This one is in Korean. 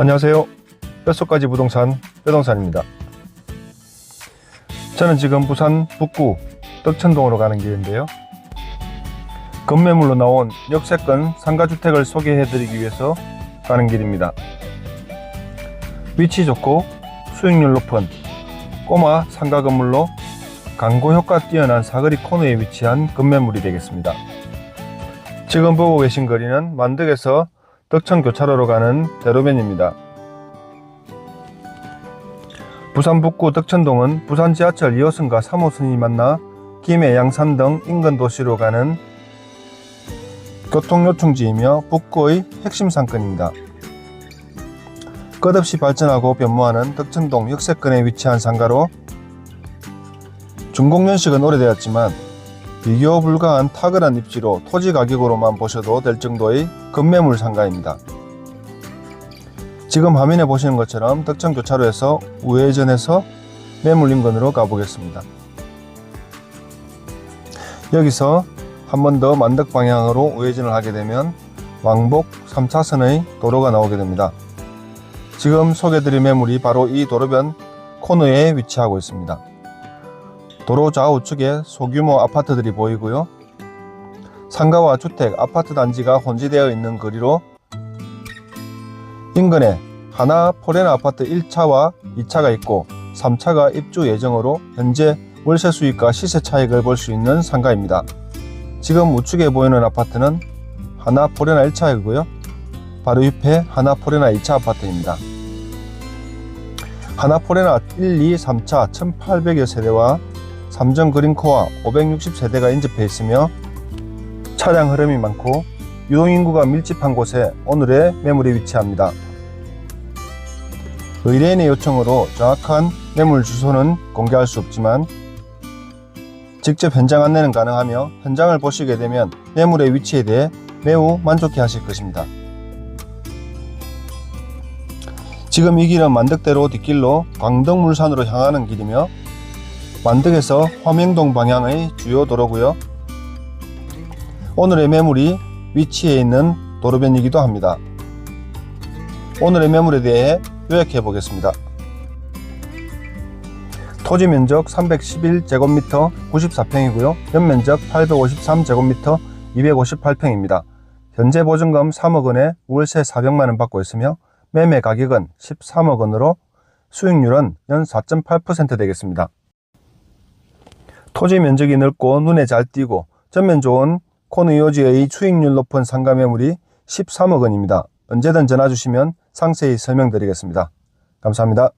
안녕하세요. 뼛속까지 부동산 빼동산입니다. 저는 지금 부산 북구 떡천동으로 가는 길인데요. 건매물로 나온 역세권 상가주택을 소개해드리기 위해서 가는 길입니다. 위치 좋고 수익률 높은 꼬마 상가 건물로 광고 효과 뛰어난 사거리 코너에 위치한 건매물이 되겠습니다. 지금 보고 계신 거리는 만덕에서 덕천 교차로로 가는 대로변입니다. 부산 북구 덕천동은 부산 지하철 2호선과 3호선이 만나 김해, 양산 등 인근 도시로 가는 교통요충지이며 북구의 핵심 상권입니다. 끝없이 발전하고 변모하는 덕천동 역세권에 위치한 상가로 준공연식은 오래되었지만 비교 불가한 탁월한 입지로 토지 가격으로만 보셔도 될 정도의 급매물 상가입니다. 지금 화면에 보시는 것처럼 덕천 교차로에서 우회전해서 매물 인근으로 가보겠습니다. 여기서 한 번 더 만덕 방향으로 우회전을 하게 되면 왕복 3차선의 도로가 나오게 됩니다. 지금 소개드릴 매물이 바로 이 도로변 코너에 위치하고 있습니다. 도로 좌우측에 소규모 아파트들이 보이고요. 상가와 주택, 아파트 단지가 혼재되어 있는 거리로 인근에 하나 포레나 아파트 1차와 2차가 있고 3차가 입주 예정으로 현재 월세 수익과 시세 차익을 볼 수 있는 상가입니다. 지금 우측에 보이는 아파트는 하나 포레나 1차이고요. 바로 옆에 하나 포레나 2차 아파트입니다. 하나 포레나 1, 2, 3차 1800여 세대와 삼정 그린코어 560세대가 인접해 있으며 차량 흐름이 많고 유동인구가 밀집한 곳에 오늘의 매물이 위치합니다. 의뢰인의 요청으로 정확한 매물 주소는 공개할 수 없지만 직접 현장 안내는 가능하며 현장을 보시게 되면 매물의 위치에 대해 매우 만족해 하실 것입니다. 지금 이 길은 만덕대로 뒷길로 광덕물산으로 향하는 길이며 만덕에서 화명동 방향의 주요 도로고요. 오늘의 매물이 위치해 있는 도로변이기도 합니다. 오늘의 매물에 대해 요약해 보겠습니다. 토지 면적 311제곱미터 94평이고요. 연면적 853제곱미터 258평입니다. 현재 보증금 3억 원에 월세 400만 원 받고 있으며 매매 가격은 13억 원으로 수익률은 연 4.8% 되겠습니다. 토지 면적이 넓고 눈에 잘 띄고 전면 좋은 코너 요지의 수익률 높은 상가 매물이 13억 원입니다. 언제든 전화 주시면 상세히 설명드리겠습니다. 감사합니다.